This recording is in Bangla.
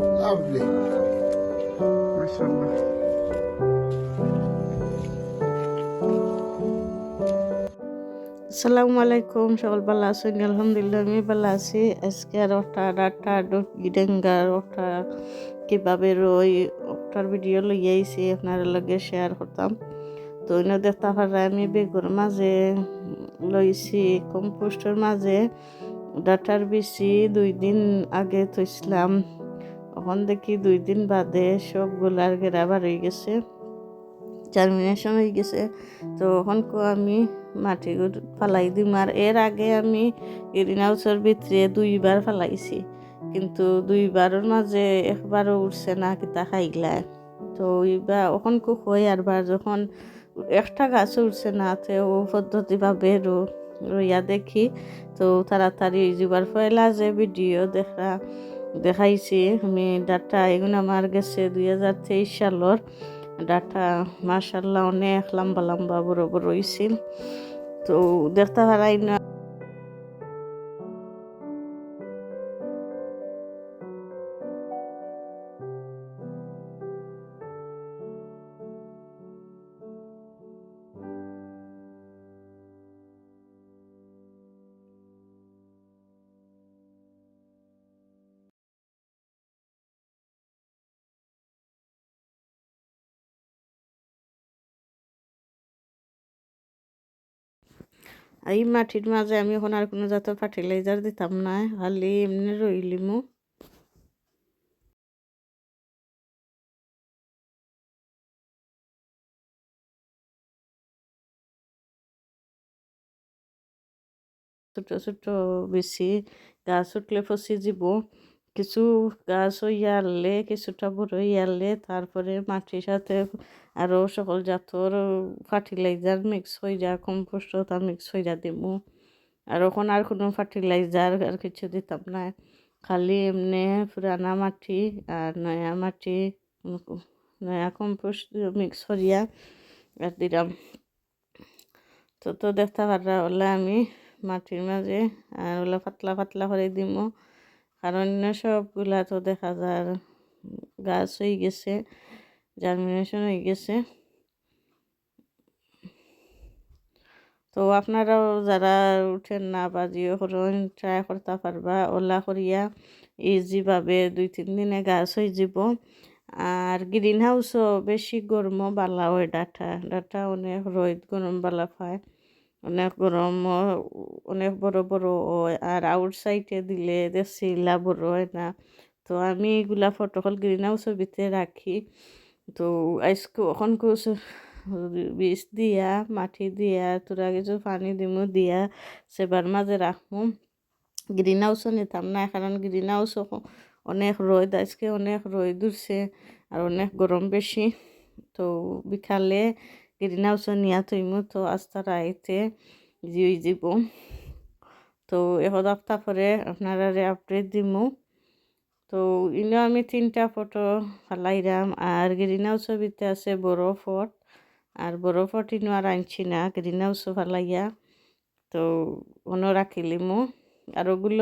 lovely. আসসালামু আলাইকুম সকল ভালো আছেন? আলহামদুলিল্লাহ আমি ভালো আছি। আজকে আর ওটা ডাটা গিডেঙ্গার ওটা কীভাবে রই ওটার ভিডিও লই আইছি আপনার লগে শেয়ার করতাম। তো অন্য দেখতে পারা আমি বেগুর মাঝে লইছি কম্পোস্টের মাঝে ডাটার বেশি দুই দিন আগে থইছিলাম এখন দেখি দুই দিন বাদে সবগুলার গেরাবার হয়ে গেছে। জার্মিনেশন হয়ে গেছে। তো এখন আমি মাটি ফালাই দিম। আর এর আগে আমি গ্রিন হাউসের ভিতরে দুইবার ফালাইছি। কিন্তু দুইবারের মাঝে একবারও উঠছে না কিতা খাইলা তো এইবার এখন কো হয় আর বার যখন একটা গাছ উঠছে না, তো ও পদ্ধতিভাবে রইয়া দেখি। তো তাড়াতাড়ি যুবার পয়লা যে ভিডিও দেখা দেখাইছি আমি ডাটা, এগুলো আমার গেছে দুই হাজার তেইশ সালের ডাটা। মার্শাল্লাহ অনেক লম্বা লম্বা বড় বড় হয়েছিল তো দেখতে পারাই না। এই মাটির মাঝে আমি এখন আর কোনো জাতের ফার্টিলাইজার দিতাম না খালি এমনি রইলিমু ছোট ছোট বেশি গাছ উঠলে ফসি যাব কিছু গাছ ইয়ারলে কিছুটা বড় ইয়ারলে তারপরে মাটির সাথে আরও সকল জাতর ফার্টিলাইজার মিক্স যা কম্পোস্ট তা মিক্স যা দিব আর ওখানে আর কোনো ফার্টিলাইজার আর কিছু দিতাম না। খালি এমনি পুরানা মাটি আর নয়া মাটি, নয়া কম্পোস্ট মিক্স করিয়া আর দিলাম। তো তো দেখতে পারা হলে আমি মাটির মাঝে আর ওলা পাতলা পাতলা করে দিব কারণ সবগুলা তো দেখা যার গাছ হয়ে গেছে জার্মিনেশন হয়ে গেছে। তো আপনারাও যারা উঠেন না, বা জিও করেন ট্রাই করতে পারবা, ওলা করিয়া ইজিভাবে দুই, তিন দিনে গাছ হয়ে যাব। আর গ্রিন হাউসও বেশি গরমও বালা হয় ডাটা ডাটা অনেক রোদ গরম বালা পায় অনেক গরম অনেক বড় বড় হয়। আর আউটসাইডে দিলে দেশিলা বড় হয় না। তো আমি এগুলা ফটোকল গ্রিন হাউসের ভিতরে রাখি। তো আজকে এখন বীজ দিয়া, মাটি দিয়া, তোরা কিছু পানি দিমু দিয়া সেবার মাঝে রাখব গ্রিন হাউসও নিতাম না, কারণ গ্রিন হাউস অনেক রোদ, আজকে অনেক রোদ উঠছে আর অনেক গরম বেশি। তো বিকালে গ্রিন হাউসও নিয়া থইমু তো আস্তা রাইতে জিয়ে যাব তো এখন সপ্তাহ পরে আপনারা আপডেট দিমু তো ইনো আমি তিনটা ফটো ফালাইরাম আর গ্রিন হাউসের ভিতরে আছে বড় ফট আর বড় ফট ইনো আর আনছি না গ্রিন হাউসও ফালাইয়া তো অন্য রাখিলিমু আর ওগুলো